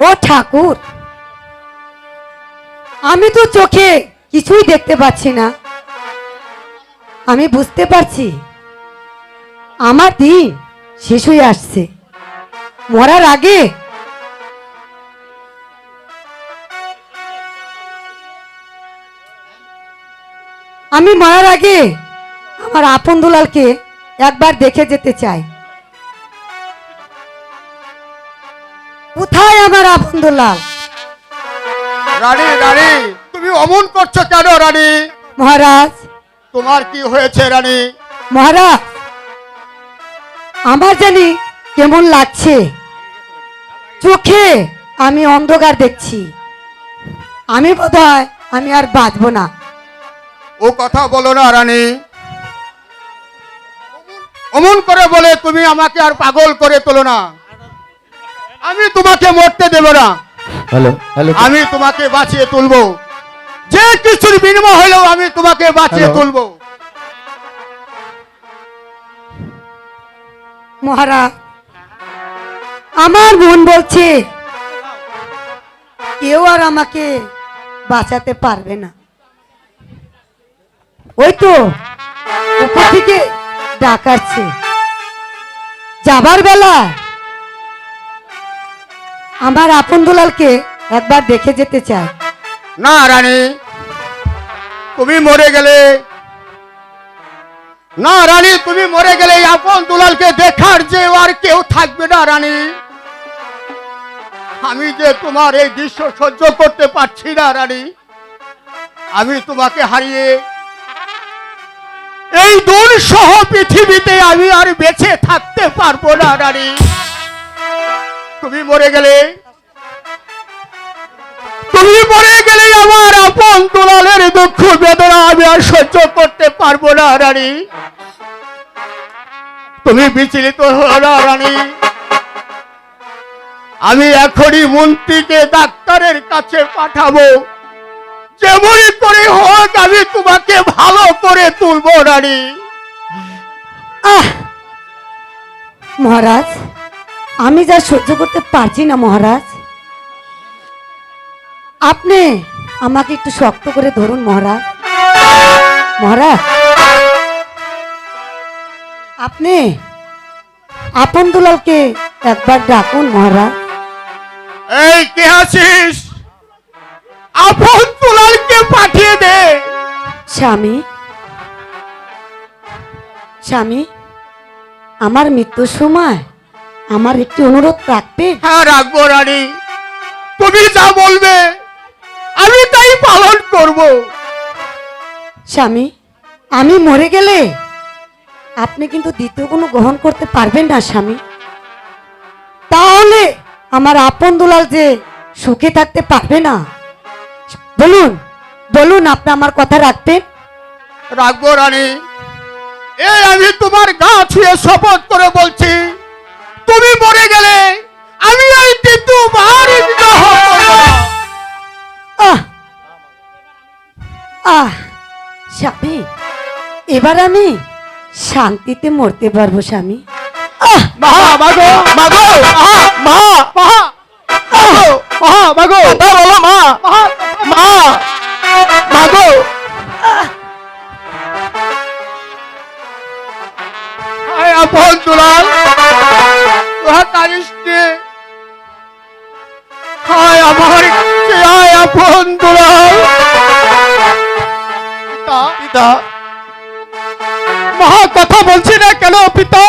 ও ঠাকুর, আমি তো চোখে কিছুই দেখতে পাচ্ছি না। আমি বুঝতে পারছি, আমার দিন শেষ হয়ে আসছে। মরার আগে আমি মরার আগে আমার আপন দুলালকে একবার দেখে যেতে চাই। কোথায় আমার আপন দুলাল রানী রানী তুমি অমন করছ কেন রানী? মহারাজ। তোমার কি হয়েছে রানী? মহারাজ আমার জানি কেমন লাগছে। চোখে আমি অন্ধকার দেখছি। আমি বোধহয় আমি আর বাঁচবো না। ও কথা বলো না রানী। অমন করে বলে তুমি আমাকে আর পাগল করে তোলো না। আমি তোমাকে মরতে দেব না। Hello hello. আমি তোমাকে বাঁচিয়ে তুলবো। যে কিছুর বিনিময় হলেও আমি তোমাকে বাঁচিয়ে। তুলবো। মহারাজ আমার মন বলছে কেউ আর আমাকে বাঁচাতে পারবে না। ওই তো উপর থেকে ডাকাচ্ছে যাবার বেলা আমার আপন দুলালকে একবার দেখে যেতে চাই। না রানী তুমি মরে গেলে না রানী তুমি মরে গেলে আপন দুলালকে দেখার যে আর কেউ থাকবে না, রানী। আমি যে তোমার এই দৃশ্য সহ্য করতে পারছি না, রানী। আমি তোমাকে হারিয়ে এই দূর সহ পৃথিবীতে আমি আর বেঁচে থাকতে পারব না, রানী। তুমি মরে গেলে? তুমি মরে গেলে আমার আপন দুলালের দুঃখ বেদনা আমি আর সহ্য করতে পারব না রানী। তুমি বিচলিত হলো না রানী। আমি এখনই মন্ত্রীকে ডাক্তারের কাছে পাঠাবো। যেমনই করে হোক আমি তোমাকে ভালো করে তুলবো রানী। আহ মহারাজ আমি যা সহ্য করতে পারছি না মহারাজ। আপনি আমাকে একটু শক্ত করে ধরুন মহারাজ। মহারাজ আপনি আপন দুলালকে একবার ডাকুন মহারাজ। এই কে আছিস? আপন দুলালকে পাঠিয়ে দে। স্বামী স্বামী আমার মৃত্যুর সময় আমার একটি অনুরোধ রাখবে হ্যাঁ রাখব রানী। তুমি যা বলবে আমি তাই পালন করব। স্বামী আমি মরে গেলে আপনি কিন্তু দ্বিতীয় কোনো গ্রহণ করতে পারবেন না স্বামী। তাহলে আমার আপন দুলাল যে সুখে থাকতে পারবে না বলুন বলুন আপনি আমার কথা রাখবেন? রাখব রানী। এই আমি তোমার গা ছুঁয়ে শপথ করে বলছি। তুমি মরে গেলে আমি বিবাহ আহ! স্বামী এবার আমি শান্তিতে মরতে পারব স্বামী। মা মাগো মাগো মা মা মা মাগো মাগো কথা বলো মা মা মাগো আপন দুলাল। তোহা কারিস নে পিতা পিতা। মহা কথা বলছি না কেন পিতা?